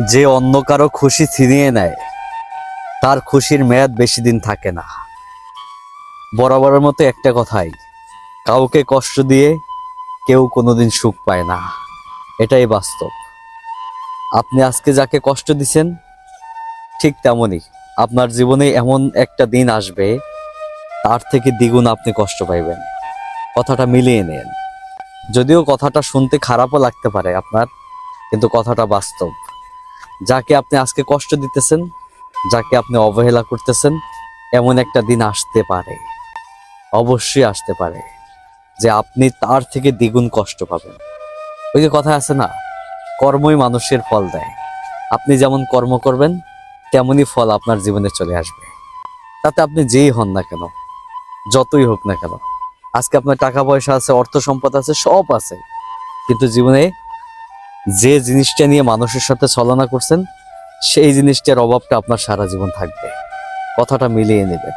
যে অন্য কারও খুশি ছিনিয়ে নেয়, তার খুশির মেয়াদ বেশি দিন থাকে না। বরাবরের মতো একটা কথাই, কাউকে কষ্ট দিয়ে কেউ কোনোদিন সুখ পায় না। এটাই বাস্তব। আপনি আজকে যাকে কষ্ট দিছেন, ঠিক তেমনই আপনার জীবনে এমন একটা দিন আসবে, তার থেকে দ্বিগুণ আপনি কষ্ট পাইবেন। কথাটা মিলিয়ে নেন। যদিও কথাটা শুনতে খারাপও লাগতে পারে আপনার, কিন্তু কথাটা বাস্তব। যাকে আপনি আজকে কষ্ট দিতেছেন, যাকে আপনি অবহেলা করতেছেন, এমন একটা দিন আসতে পারে। অবশ্যই আসতে পারে যে আপনি তার থেকে দ্বিগুণ কষ্ট পাবেন। ওই যে কথা আছে না, কর্মই মানুষের ফল দেয়। আপনি যেমন কর্ম করবেন, তেমনই ফল আপনার জীবনে চলে আসবে। তাতে আপনি যেই হন না কেন, যতই হোক না কেন, আজকে আপনার টাকা পয়সা আছে, অর্থ সম্পদ আছে, সব আছে। কিন্তু জীবনে যে জিনিসটা নিয়ে মানুষের সাথে ছলনা করছেন, সেই জিনিসটার অভাবটা আপনার সারা জীবন থাকবে। কথাটা মিলিয়ে নেবেন।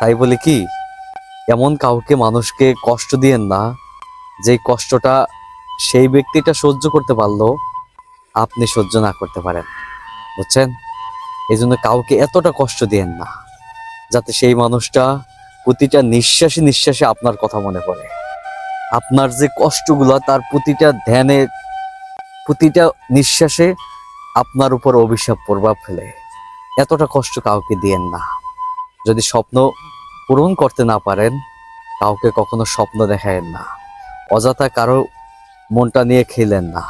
তাই বলে কি, এমন কাউকে মানুষকে কষ্ট দিয়েন না যে কষ্টটা সেই ব্যক্তিটা সহ্য করতে পারল, আপনি সহ্য না করতে পারেন। বুঝছেন? এই জন্য কাউকে এতটা কষ্ট দিয়েন না, যাতে সেই মানুষটা প্রতিটা নিঃশ্বাসে নিঃশ্বাসে আপনার কথা মনে পড়ে। আপনার যে কষ্টগুলো, তার প্রতিটা ধ্যানে প্রতিটা নিঃশ্বাসে আপনার উপর অভিশাপ প্রভাব ফেলে। এতটা কষ্ট কাউকে দিয়েন না। যদি স্বপ্ন পূরণ করতে না পারেন, কাউকে কখনো স্বপ্ন দেখায়েন না। অযথা কারও মনটা নিয়ে খেলেন না।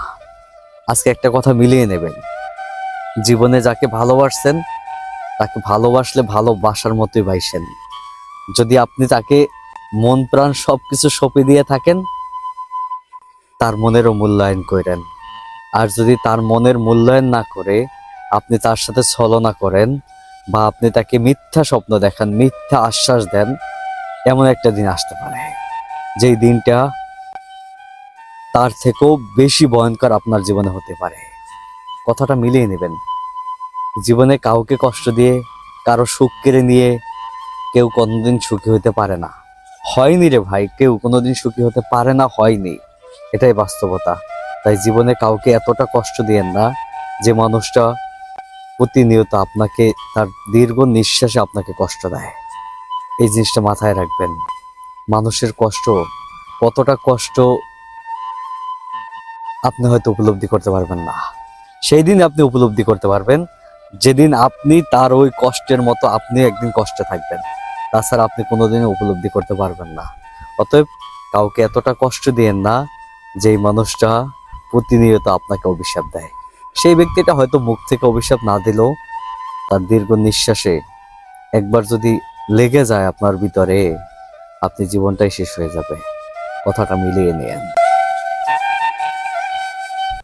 আজকে একটা কথা মিলিয়ে নেবেন। জীবনে যাকে ভালোবাসছেন, তাকে ভালোবাসলে ভালোবাসার মতোই বাইসেন যদি আপনি তাকে মন প্রাণ সব কিছু সঁপে দিয়ে থাকেন, তার মনেরও মূল্যায়ন করেন। আর যদি তার মনের মূল্যায়ন না করে, আপনি তার সাথে ছলনা করেন বা আপনি তাকে মিথ্যা স্বপ্ন দেখান, মিথ্যা আশ্বাস দেন, এমন একটা দিন আসতে পারে। যেই দিনটা তার থেকেও বেশি ভয়ঙ্কর আপনার জীবনে হতে পারে। কথাটা মিলিয়ে নেবেন। জীবনে কাউকে কষ্ট দিয়ে, কারও সুখ কেড়ে নিয়ে কেউ কোনোদিন সুখী হতে পারে না। হয়নি রে ভাই, কেউ কোনোদিন সুখী হতে পারে না, হয়নি। এটাই বাস্তবতা। তাই জীবনে কাউকে এতটা কষ্ট দিয়েন না যে মানুষটা প্রতিনিয়ত আপনাকে, তার দীর্ঘ নিঃশ্বাসে আপনাকে কষ্ট দেয়। এই জিনিসটা মাথায় রাখবেন। মানুষের কষ্ট, কতটা কষ্ট আপনি হয়তো উপলব্ধি করতে পারবেন না। সেই দিন আপনি উপলব্ধি করতে পারবেন, যেদিন আপনি তার ওই কষ্টের মতো আপনি একদিন কষ্টে থাকবেন। তাছাড়া আপনি কোনোদিনও উপলব্ধি করতে পারবেন না। অতএব কাউকে এতটা কষ্ট দিয়েন না যেই মানুষটা প্রতিনিয়ত আপনাকে অভিশাপ দেয়। সেই ব্যক্তিটা হয়তো মুখ থেকে অভিশাপ না দিলেও তার দীর্ঘ নিঃশ্বাসে একবার যদি লেগে যায় আপনার ভিতরে, আপনি জীবনটাই শেষ হয়ে যাবে। কথাটা মিলিয়ে নিয়েন।